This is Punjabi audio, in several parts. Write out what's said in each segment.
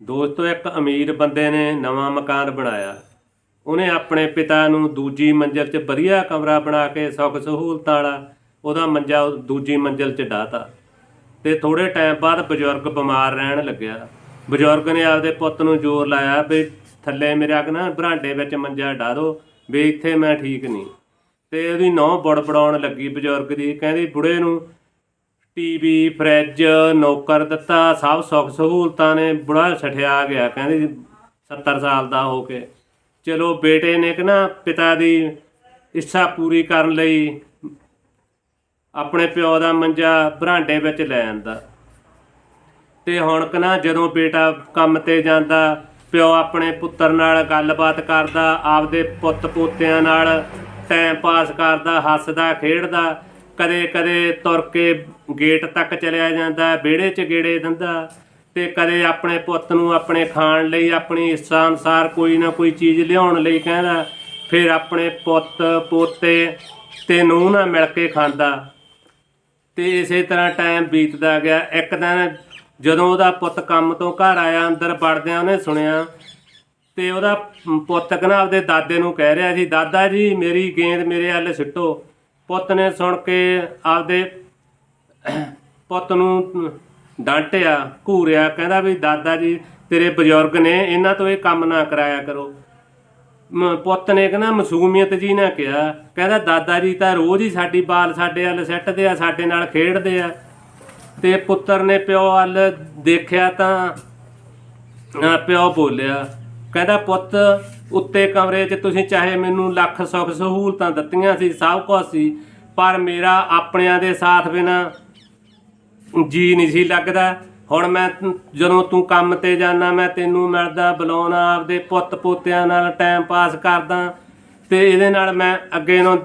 ਦੋਸਤੋ, ਇੱਕ ਅਮੀਰ ਬੰਦੇ ਨੇ ਨਵਾਂ ਮਕਾਨ ਬਣਾਇਆ। ਉਹਨੇ ਆਪਣੇ ਪਿਤਾ ਨੂੰ ਦੂਜੀ ਮੰਜ਼ਿਲ 'ਚ ਵਧੀਆ ਕਮਰਾ ਬਣਾ ਕੇ ਸੁੱਖ ਸਹੂਲਤਾਂ ਵਾਲਾ ਉਹਦਾ ਮੰਜਾ ਦੂਜੀ ਮੰਜ਼ਿਲ 'ਚ ਡਾਤਾ ਤੇ ਥੋੜੇ ਟਾਈਮ ਬਾਅਦ ਬਜ਼ੁਰਗ ਬਿਮਾਰ ਰਹਿਣ ਲੱਗਿਆ। ਬਜ਼ੁਰਗ ਨੇ ਆਪਦੇ ਪੁੱਤ ਨੂੰ ਜ਼ੋਰ ਲਾਇਆ ਵੀ ਥੱਲੇ ਮੇਰੇ ਅਗ ਨਾ ਬਰਾਂਡੇ ਵਿੱਚ ਮੰਜਾ ਢਾ ਦੋ, ਵੀ ਇੱਥੇ ਮੈਂ ਠੀਕ ਨਹੀਂ। ਤੇ ਉਹਦੀ ਨੌ ਬੜਬੜਾਉਣ ਲੱਗੀ ਬਜ਼ੁਰਗ ਦੀ, ਕਹਿੰਦੀ ਬੁੜੇ ਨੂੰ ਟੀਵੀ ਫਰਿੱਜ, ਨੌਕਰ ਦਿੱਤਾ, ਸਭ ਸੁੱਖ ਸਹੂਲਤਾਂ ਨੇ ਬੁੜਾ ਛਠਿਆ ਗਿਆ। ਕਹਿੰਦੀ 70 ਸਾਲ ਦਾ ਹੋ ਕੇ। ਚਲੋ ਬੇਟੇ ਨੇ ਕਿ ਨਾ ਪਿਤਾ ਦੀ ਇੱਛਾ ਪੂਰੀ ਕਰਨ ਲਈ ਆਪਣੇ ਪਿਓ ਦਾ ਮੰਜਾ ਬਰਾਂਡੇ ਵਿੱਚ ਲੈ ਆਂਦਾ। ਤੇ ਹੁਣ ਕਨਾ ਜਦੋਂ ਬੇਟਾ ਕੰਮ ਤੇ ਜਾਂਦਾ, ਪਿਓ ਆਪਣੇ ਪੁੱਤਰ ਨਾਲ ਗੱਲਬਾਤ ਕਰਦਾ, ਆਪਦੇ ਪੁੱਤ ਪੋਤਿਆਂ ਨਾਲ ਟਾਈਮ ਪਾਸ ਕਰਦਾ, ਹੱਸਦਾ, ਖੇਡਦਾ ਕਦੇ ਕਦੇ ਤੁਰ ਕੇ ਗੇਟ ਤੱਕ ਚਲਿਆ ਜਾਂਦਾ, ਵਿਹੜੇ 'ਚ ਗੇੜੇ ਦਿੰਦਾ ਤੇ ਕਦੇ ਆਪਣੇ ਪੁੱਤ ਨੂੰ ਆਪਣੇ ਖਾਣ ਲਈ, ਆਪਣੀ ਇੱਛਾ ਅਨੁਸਾਰ ਕੋਈ ਨਾ ਕੋਈ ਚੀਜ਼ ਲਿਆਉਣ ਲਈ ਕਹਿੰਦਾ। ਫਿਰ ਆਪਣੇ ਪੁੱਤ, ਪੋਤੇ ਤੇ ਨੂੰਹ ਨਾਲ ਮਿਲ ਕੇ ਖਾਂਦਾ। ਤੇ ਇਸੇ ਤਰ੍ਹਾਂ ਟਾਈਮ ਬੀਤਦਾ ਗਿਆ। ਇੱਕ ਦਿਨ ਜਦੋਂ ਉਹਦਾ ਪੁੱਤ ਕੰਮ ਤੋਂ ਘਰ ਆਇਆ, ਅੰਦਰ ਵੜਦਿਆਂ ਉਹਨੇ ਸੁਣਿਆ ਤੇ ਉਹਦਾ ਪੁੱਤ ਕਹਿੰਦਾ, ਆਪਦੇ ਦਾਦੇ ਨੂੰ ਕਹਿ ਰਿਹਾ ਸੀ, ਦਾਦਾ ਜੀ, ਮੇਰੀ ਗੇਂਦ ਮੇਰੇ ਹੱਲ ਸਿੱਟੋ। ਪੁੱਤ ਨੇ ਸੁਣ ਕੇ ਆਪਦੇ ਪੁੱਤ ਨੂੰ ਡਾਂਟਿਆ, ਘੂਰਿਆ, ਕਹਿੰਦਾ ਵੀ, ਦਾਦਾ ਜੀ, ਤੇਰੇ ਬਜ਼ੁਰਗ ਨੇ ਇਹਨਾਂ ਤੋਂ ਇਹ ਕੰਮ ਨਾ ਕਰਾਇਆ ਕਰੋ। ਮ- ਪੁੱਤ ਨੇ ਕਹਿੰਦਾ, ਮਸੂਮੀਅਤ ਜੀ ਨੇ ਕਿਹਾ। ਕਹਿੰਦਾ, ਦਾਦਾ ਜੀ ਤਾਂ ਰੋਜ਼ ਹੀ ਸਾਡੀ ਬਾਲ ਸਾਡੇ ਵੱਲ ਸਿੱਟਦੇ ਆ, ਸਾਡੇ ਨਾਲ ਖੇਡਦੇ ਆ। ਤੇ ਪੁੱਤਰ ਨੇ ਪਿਓ ਵੱਲ ਦੇਖਿਆ ਤਾਂ ਪਿਓ ਬੋਲਿਆ ਕਹਿੰਦਾ, ਪੁੱਤ, ਉੱਤੇ ਕਮਰੇ 'ਚ ਤੁਸੀਂ ਚਾਹੇ ਮੈਨੂੰ ਲੱਖ ਸੁੱਖ ਸਹੂਲਤਾਂ ਦਿੱਤੀਆਂ ਸੀ, ਸਭ ਕੁਝ ਸੀ, ਪਰ ਮੇਰਾ ਆਪਣਿਆਂ ਦੇ ਸਾਥ ਬਿਨਾ ਜੀ ਨਹੀਂ ਸੀ ਲੱਗਦਾ। ਹੁਣ ਮੈਂ ਜਦੋਂ ਤੂੰ ਕੰਮ ਤੇ ਜਾਣਾ ਮੈਂ ਤੈਨੂੰ ਮਿਲਦਾ, ਬੁਲਾਉਣਾ ਆਪਦੇ ਪੁੱਤ ਪੋਤਿਆਂ ਨਾਲ ਟਾਈਮ ਪਾਸ ਕਰਦਾ ਤੇ ਇਹਦੇ ਨਾਲ ਮੈਂ ਅੱਗੇ ਨੂੰ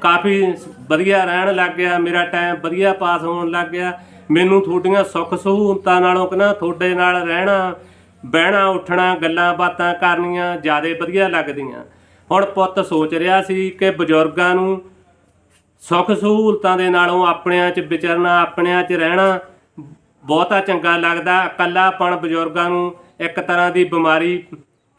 ਕਾਫੀ ਵਧੀਆ ਰਹਿਣ ਲੱਗ ਗਿਆ, ਮੇਰਾ ਟਾਈਮ ਵਧੀਆ ਪਾਸ ਹੋਣ ਲੱਗ ਗਿਆ। ਮੈਨੂੰ ਤੁਹਾਡੀਆਂ ਸੁੱਖ ਸਹੂਲਤਾਂ ਨਾਲੋਂ ਕਿ ਤੁਹਾਡੇ ਨਾਲ ਰਹਿਣਾ ਬਹਿਣਾ, ਉੱਠਣਾ, ਗੱਲਾਂ ਬਾਤਾਂ ਕਰਨੀਆਂ ਜ਼ਿਆਦਾ ਵਧੀਆ ਲੱਗਦੀਆਂ। ਹੁਣ ਪੁੱਤ ਸੋਚ ਰਿਹਾ ਸੀ ਕਿ ਬਜ਼ੁਰਗਾਂ ਨੂੰ ਸੁੱਖ ਸਹੂਲਤਾਂ ਦੇ ਨਾਲੋਂ ਆਪਣਿਆਂ 'ਚ ਵਿਚਰਨਾ, ਆਪਣਿਆਂ 'ਚ ਰਹਿਣਾ ਬਹੁਤਾ ਚੰਗਾ ਲੱਗਦਾ। ਇਕੱਲਾਪਣ ਬਜ਼ੁਰਗਾਂ ਨੂੰ ਇੱਕ ਤਰ੍ਹਾਂ ਦੀ ਬਿਮਾਰੀ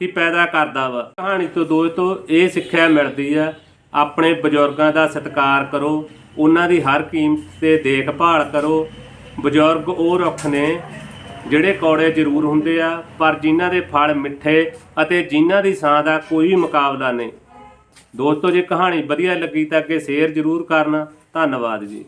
ਹੀ ਪੈਦਾ ਕਰਦਾ ਵਾ। ਕਹਾਣੀ ਤੋਂ ਦੋਸਤੋ, ਇਹ ਸਿੱਖਿਆ ਮਿਲਦੀ ਆ। ਆਪਣੇ ਬਜ਼ੁਰਗਾਂ ਦਾ ਸਤਿਕਾਰ ਕਰੋ। ਉਹਨਾਂ ਦੀ ਹਰ ਕੀਮਤ ਤੇ ਦੇਖਭਾਲ ਕਰੋ। ਬਜ਼ੁਰਗ ਉਹ ਰੁੱਖ ਨੇ ਜਿਹੜੇ ਕੌੜੇ ਜ਼ਰੂਰ ਹੁੰਦੇ ਆ, ਪਰ ਜਿਨ੍ਹਾਂ ਦੇ ਫਲ ਮਿੱਠੇ ਅਤੇ ਜਿਨ੍ਹਾਂ ਦੀ ਸਾਂ ਦਾ ਕੋਈ ਮੁਕਾਬਲਾ ਨਹੀਂ। ਦੋਸਤੋ, ਜੇ ਕਹਾਣੀ ਵਧੀਆ ਲੱਗੀ ਤਾਂ ਅੱਗੇ ਸ਼ੇਅਰ ਜ਼ਰੂਰ ਕਰਨਾ। ਧੰਨਵਾਦ ਜੀ।